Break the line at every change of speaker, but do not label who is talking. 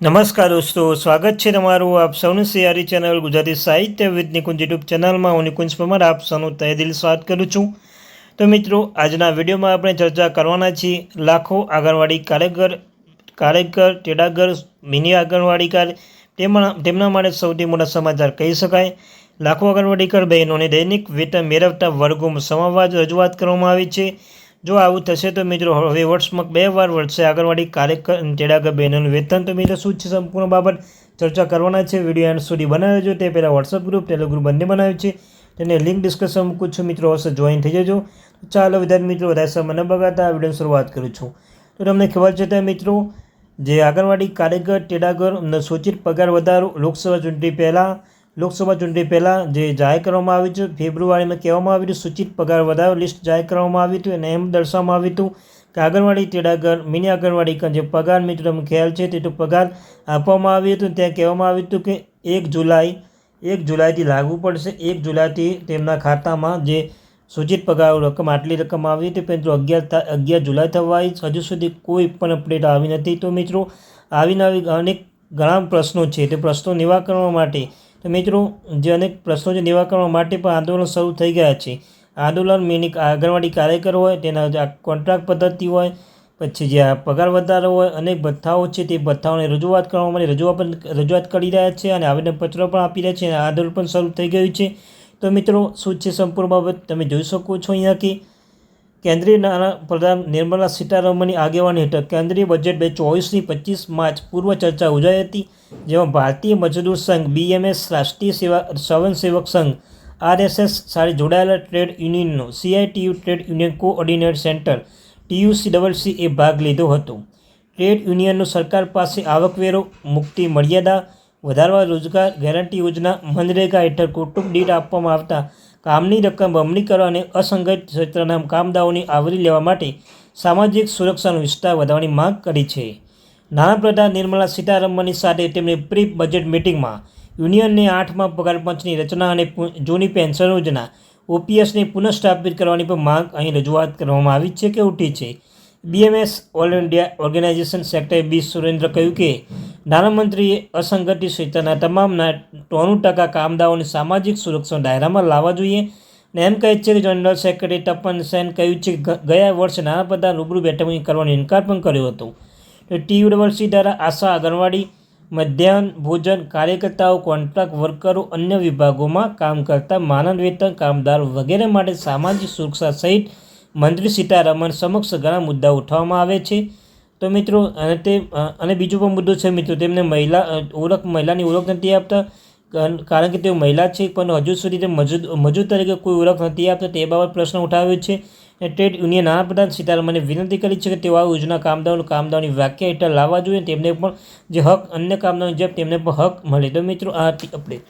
નમસ્કાર દોસ્તો, સ્વાગત છે તમારું આપ સૌનું સિયારી ચેનલ ગુજરાતી સાહિત્ય વિદ નિકુંજ યુટ્યુબ ચેનલમાં. હું નિકુંજ પરમાર, આપ સૌનું તહે દિલ સ્વાગત કરું છું. તો મિત્રો, આજના વિડીયોમાં આપણે ચર્ચા કરવાના છીએ લાખો આંગણવાડી કાર્યકર કાર્યકર, તેડાગર, મિની આંગણવાડી કાર્ય, તેમના તેમના માટે સૌથી મોટા સમાચાર કહી શકાય. લાખો આંગણવાડીકર બહેનોને દૈનિક વેતન મેળવતા વર્ગોમાં સમાવવા રજૂઆત કરવામાં આવી છે. જો આવું થશે તો મિત્રો, હવે વર્ષમાં બે વાર વર્ષે આંગણવાડી કાર્યકર તેડાગર બહેનોનું વેતન. તો મિત્રો, શું છે સંપૂર્ણ બાબત? ચર્ચા કરવાના છે. વીડિયો એન્ડ સુધી બનાવ્યો તે પહેલાં વોટ્સઅપ ગ્રુપ ટેલિગ્રુપ બંને બનાવ્યું છે. તેને લિંક ડિસ્કશન મૂકું છું. મિત્રો અવશ્ય જોઈન થઈ જજો. ચાલો, વિદ્યાર્થી મિત્રો, વધારે સમય ન બગાડતા આ વિડીયોની શરૂઆત કરું છું. તો તમને ખબર છે ત્યાં મિત્રો, જે આંગણવાડી કાર્યકર ટેડાગર સૂચિત પગાર વધારો લોકસભા ચૂંટણી પહેલાં લોકસભા ચૂંટણી પહેલાં જે જાહેર કરવામાં આવ્યું છે, ફેબ્રુઆરીમાં કહેવામાં આવ્યું હતું સૂચિત પગાર વધારો લિસ્ટ જાહેર કરવામાં આવ્યું હતું અને એમ દર્શાવવામાં આવ્યું હતું કે આંગણવાડી, તેડાગર, મિની આંગણવાડી જે પગાર મિત્રો ખ્યાલ છે, તે તો પગાર આપવામાં આવ્યું હતું. ત્યાં કહેવામાં આવ્યું હતું કે એક જુલાઈ, એક જુલાઈથી લાગુ પડશે. એક જુલાઈથી તેમના ખાતામાં જે સૂચિત પગાર રકમ, આટલી રકમ આવી હતી, પરંતુ અગિયાર અગિયાર જુલાઈ થવા હજુ સુધી કોઈ પણ અપડેટ આવી નથી. તો મિત્રો, આવીને આવી અનેક ઘણા પ્રશ્નો છે. તે પ્રશ્નો નિવારણ માટે તો મિત્રો, જે અનેક પ્રશ્નો છે નિવારણ માટે પણ આંદોલન શરૂ થઈ ગયા છે. આંદોલન મેની આંગણવાડી કાર્યકર હોય, તેના કોન્ટ્રાક્ટ પદ્ધતિ હોય, પછી જે આ પગાર વધારો હોય, અનેક ભથ્થાઓ છે, તે ભથ્થાઓને રજૂઆત કરવા માટે રજૂઆત પણ રજૂઆત કરી રહ્યા છે અને આવેદનપત્રો પણ આપી રહ્યા છે અને આંદોલન પણ શરૂ થઈ ગયું છે. તો મિત્રો, શું છે સંપૂર્ણ બાબત તમે જોઈ શકો છો અહીંયા કે કેન્દ્રીય નાણાપ્રધાન નિર્મલા સીતારમણની આગેવાની હેઠળ કેન્દ્રીય બજેટ બે ચોવીસની પચીસ માર્ચ પૂર્વ ચર્ચા યોજાઈ હતી, જેમાં ભારતીય મજદૂર સંઘ બીએમએસ રાષ્ટ્રીય સેવા સ્વયંસેવક સંઘ, આરએસએસ સાથે જોડાયેલા trade યુનિયનનો CITU trade union coordinate centre TUC double C એ ભાગ લીધો હતો. ટ્રેડ યુનિયનનો સરકાર પાસે આવકવેરો, મુક્તિ મર્યાદા, વધારવા રોજગાર ગેરંટી યોજના, મનરેગા હેઠળ કુટુંબ દીઠ આપવામાં આવતા કામની રકમ બમણી કરવા અને અસંગઠિત ક્ષેત્રના કામદારોને આવરી લેવા માટે સામાજિક સુરક્ષાનો વિસ્તાર વધારવાની માંગ કરી છે. નાણાપ્રધાન નિર્મલા સીતારમણની સાથે તેમની પ્રી બજેટ મિટિંગમાં યુનિયનને આઠમા પગાર પંચની રચના અને જૂની પેન્શન યોજના, ઓપીએસને પુનઃસ્થાપિત કરવાની પણ માંગ અહીં રજૂઆત કરવામાં આવી છે કે ઉઠી છે. BMS all India organisation secretary B. Surendra કહ્યું કે નાણામંત્રીએ અસંગઠિત ક્ષેત્રના તમામ ત્રાણું ટકા કામદારોને સામાજિક સુરક્ષા દાયરામાં લાવવા જોઈએ. ને એમ કહે છે કે જનરલ સેક્રેટરી તપન સેન કહ્યું છે કે ગયા વર્ષે નાણાપ્રધાન રૂબરૂ બેઠક કરવાનો ઇનકાર પણ કર્યો હતો. તો ટી યુનિવર્સિટી દ્વારા આશા આંગણવાડી, મધ્યાહન ભોજન, કાર્યકર્તાઓ, કોન્ટ્રાક્ટ વર્કરો, અન્ય વિભાગોમાં કામ કરતા માનદ વેતન કામદારો વગેરે માટે સામાજિક સુરક્ષા સહિત મંત્રી સીતારમણ સમક્ષ ઘણા મુદ્દાઓ ઉઠાવવામાં આવે છે. તો મિત્રો, અને તે અને બીજો પણ મુદ્દો છે મિત્રો, તેમને મહિલા ઓળખ, મહિલાની ઓળખ નથી આપતા કારણ કે તેઓ મહિલા છે, પણ હજુ સુધી તે મજૂર મજૂર તરીકે કોઈ ઓળખ નથી આપતા, તે બાબત પ્રશ્ન ઉઠાવ્યો છે. ટ્રેડ યુનિયન નાણાપ્રધાન સીતારામને વિનંતી કરી છે કે તેઓ આ યોજના કામદારો, કામદારોની વ્યાખ્યા હેઠળ લાવવા જોઈએ, તેમને પણ જે હક, અન્ય કામદારોની જેમ તેમને પણ હક મળે. તો મિત્રો, આ અપડેટ